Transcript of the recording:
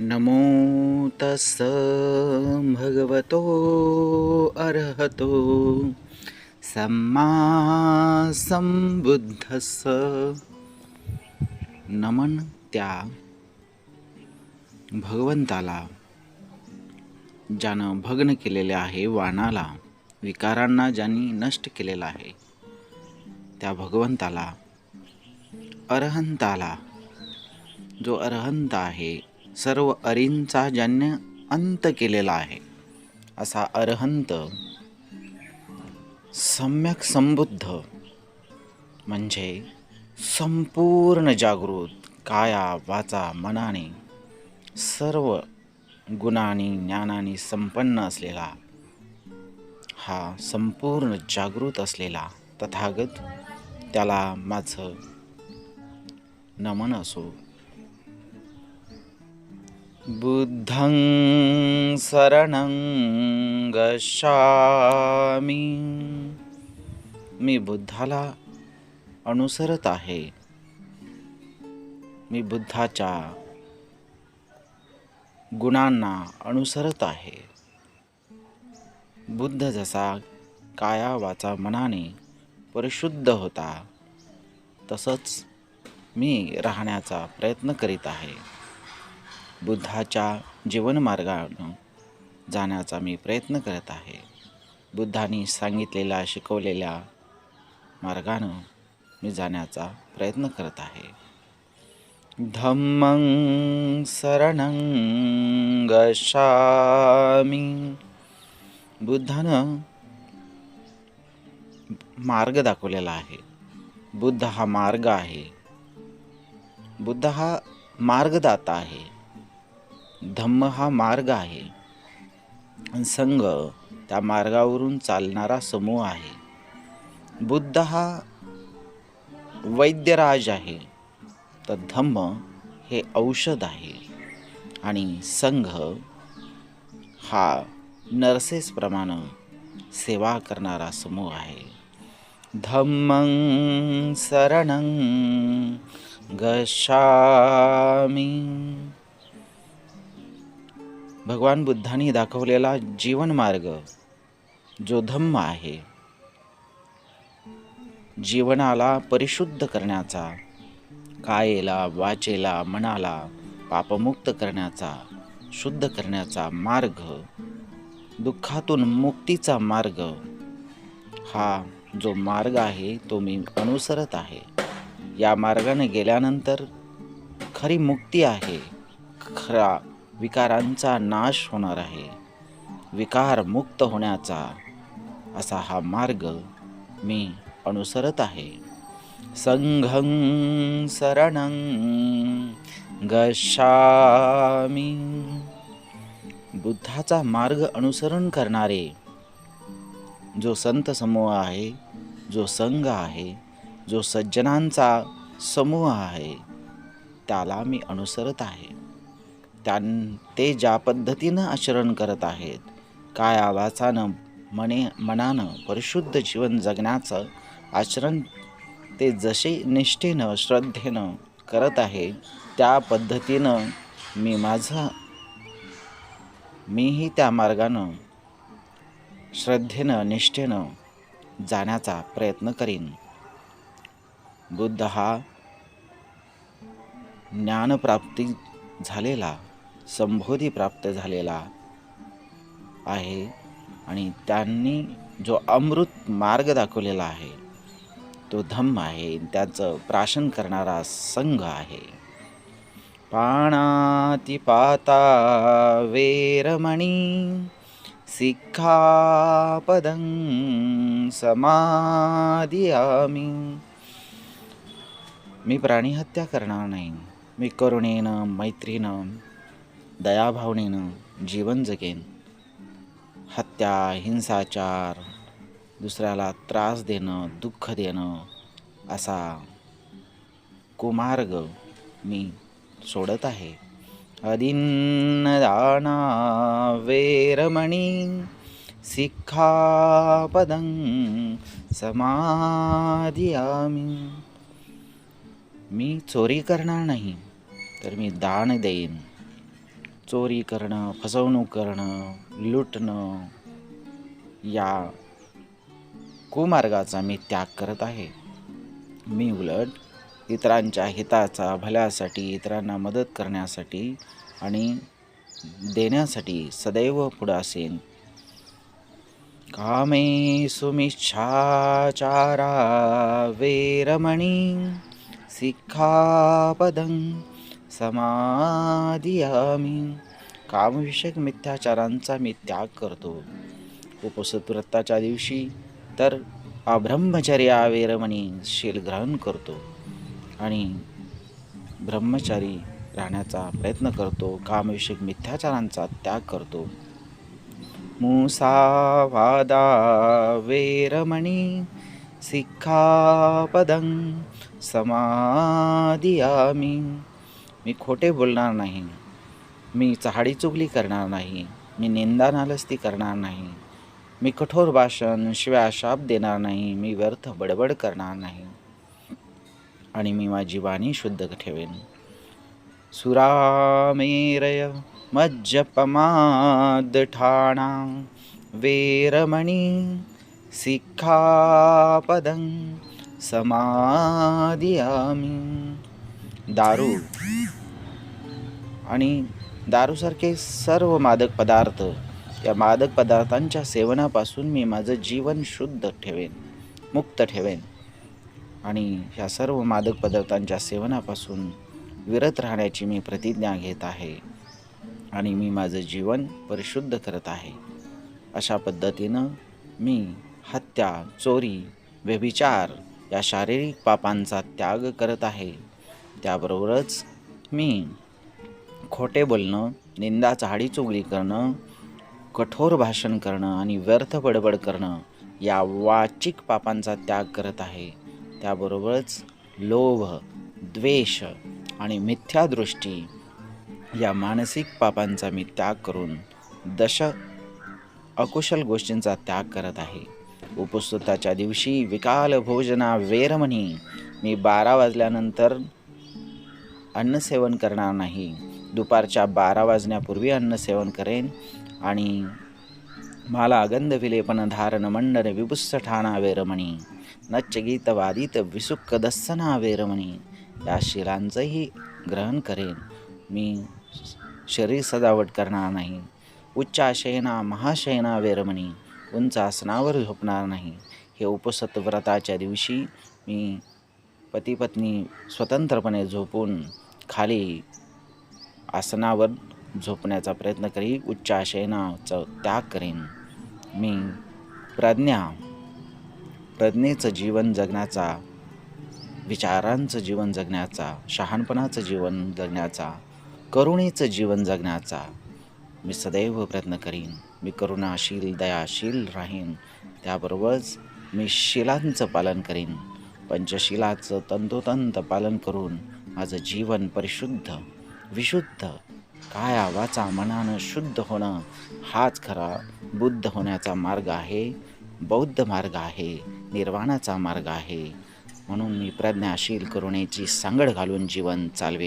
नमो तस भगवतो अर्हतो। सम्मा संबुद्धस नमन त्या भगवंताला ज्यानं भग्न केलेले आहे वाणाला विकारांना ज्यांनी नष्ट केलेला आहे त्या भगवंताला अरहंताला जो अरहंत आहे सर्व अरींचा ज्यांनी अंत केलेला आहे. असा अरहंत सम्यक संबुद्ध म्हणजे संपूर्ण जागृत काया वाचा मनाने सर्व गुणांनी ज्ञानाने संपन्न असलेला हा संपूर्ण जागृत असलेला तथागत त्याला माझं नमन असो. बुद्धं शरणं गच्छामि. मी बुद्धाला अनुसरत आहे. मी बुद्धाच्या गुणांना अनुसरत आहे. बुद्ध जसा काया वाचा मनाने परिशुद्ध होता तसंच मी राहण्याचा प्रयत्न करीत आहे. बुद्धाच्या जीवनमार्गानं जाण्याचा मी प्रयत्न करत आहे. बुद्धांनी सांगितलेल्या शिकवलेल्या मार्गानं मी जाण्याचा प्रयत्न करत आहे. धम्मं शरणं गशामी बुद्धानं मार्ग दाखवलेला आहे. बुद्ध हा मार्ग आहे. बुद्ध हा मार्गदाता आहे. धम्म हा मार्ग आहे. संघ त्या मार्गावरून चालणारा समूह आहे. बुद्ध हा वैद्यराज आहे. तर धम्म हे औषध आहे. आणि संघ हा नर्सेसप्रमाणे सेवा करणारा समूह आहे. धम्मं शरणं गशामी भगवान बुद्धांनी दाखवलेला जीवन मार्ग जो धम्म आहे जीवनाला परिशुद्ध करण्याचा कायेला वाचेला मनाला पापमुक्त करण्याचा शुद्ध करण्याचा मार्ग दुःखातून मुक्तीचा मार्ग हा जो मार्ग आहे तो मी अनुसरत आहे. या मार्गाने गेल्यानंतर खरी मुक्ती आहे खरा विकारांचा नाश होणार आहे. विकार मुक्त होण्याचा असा हा मार्ग मी अनुसरत आहे. संघं शरण गशामी बुद्धाचा मार्ग अनुसरण करणारे जो संत समूह आहे जो संघ आहे जो सज्जनांचा समूह आहे त्याला मी अनुसरत आहे. त्यां ते ज्या पद्धतीनं आचरण करत आहेत काय आवासानं मने मनानं परिशुद्ध जीवन जगण्याचं आचरण ते जसे निष्ठेनं श्रद्धेनं करत आहे त्या पद्धतीनं मी माझं मीही त्या मार्गानं श्रद्धेनं निष्ठेनं जाण्याचा प्रयत्न करीन. बुद्ध हा ज्ञानप्राप्ती झालेला संबोधी प्राप्त झालेला आहे आणि त्यांनी जो अमृत मार्ग दाखवलेला आहे तो धम्म आहे त्याचं प्राशन करणारा संघ आहे. पाता वेरमणी सिक्खापदं समाधियामी मी प्राणीहत्या करणार नाही मी करुणेनं मैत्रीनं दयाभावनेनं जीवन जगेन. हत्या हिंसाचार दुसऱ्याला त्रास देणं दुःख देणं असा कुमार्ग मी सोडत आहे. अदिन्नदाना वेरमणी सिक्खापदं समाधियामी. मी चोरी करणार नाही तर मी दान देईन. चोरी करणं फसवणूक करणं लुटणं या कुमार्गाचा मी त्याग करत आहे. मी उलट इतरांच्या हिताचा भल्यासाठी इतरांना मदत करण्यासाठी आणि देण्यासाठी सदैव पुढं असेन. कामे सुमिच्छाचारा वेरमणी सिखापदं समाधियामी कामविषयक मिथ्याचारांचा मी त्याग करतो. उपसत व्रताच्या दिवशी तर अब्रह्मचर्या वेरमणी शील ग्रहण करतो आणि ब्रह्मचारी राहण्याचा प्रयत्न करतो. कामविषयक मिथ्याचारांचा त्याग करतो. मुसावादा वेरमणी सिक्खापदं समाधियामी मी खोटे बोलणार नाही. मी चहाडी चुगली करणार नाही. मी निंदा नालस्ती करणार नाही. मी कठोर भाषण शिव्या शाप देणार नाही. मी व्यर्थ बडबड करणार नाही. आणि मी माझी वाणी शुद्ध ठेवेन. सुरामेरय मज्जपमादठाणा वेरमणी सिक्खापदं समाधियामी दारू। आणि दारूसारखे सर्व मादक पदार्थ या मादक पदार्थांच्या सेवनापासून मी माझं जीवन शुद्ध ठेवेन मुक्त ठेवेन. आणि ह्या सर्व मादक पदार्थांच्या सेवनापासून विरत राहण्याची मी प्रतिज्ञा घेत आहे आणि मी माझं जीवन परिशुद्ध करत आहे. अशा पद्धतीनं मी हत्या चोरी व्यभिचार या शारीरिक पापांचा त्याग करत आहे. त्याबरोबरच मी खोटे बोलणं निंदा चाडी चुगली करणं कठोर भाषण करणं आणि व्यर्थ बडबड करणं या वाचिक पापांचा त्याग करत आहे. त्याबरोबरच लोभ द्वेष आणि मिथ्यादृष्टी या मानसिक पापांचा मी त्याग करून दश अकुशल गोष्टींचा त्याग करत आहे. उपस्तुताच्या दिवशी विकाल भोजना वेरमणी मी बारा वाजल्यानंतर अन्नसेवन करणार नाही. दुपारच्या बारा वाजण्यापूर्वी अन्नसेवन करेन आणि मला अगंध विलेपन धारण मंडन विभुस्स ठाणा वेरमणी नच्च गीत वादित विसुक्क दस्सना वेरमणी या शिलांचंही ग्रहण करेन. मी शरीर सजावट करणार नाही. उच्चाशयना महाशयना वेरमणी उंच आसनावर झोपणार नाही. हे उपसत व्रताच्या दिवशी मी पतीपत्नी स्वतंत्रपणे झोपून खाली आसनावर झोपण्याचा प्रयत्न करी. उच्च आशयनाचा त्याग करेन. मी प्रज्ञा प्रज्ञेचं जीवन जगण्याचा विचारांचं जीवन जगण्याचा शहाणपणाचं जीवन जगण्याचा करुणेचं जीवन जगण्याचा मी सदैव प्रयत्न करीन. मी करुणाशील दयाशील राहीन. त्याबरोबरच मी शिलांचं पालन करीन. पंचशिलाचं तंतोतंत पालन करून माझं जीवन परिशुद्ध विशुद्ध. काया वाचा मनानं शुद्ध होणं हाच खरा बुद्ध होण्याचा मार्ग आहे बौद्ध मार्ग आहे निर्वाणाचा मार्ग आहे. म्हणून मी प्रज्ञाशील करुणेची सांगड घालून जीवन चालवेन.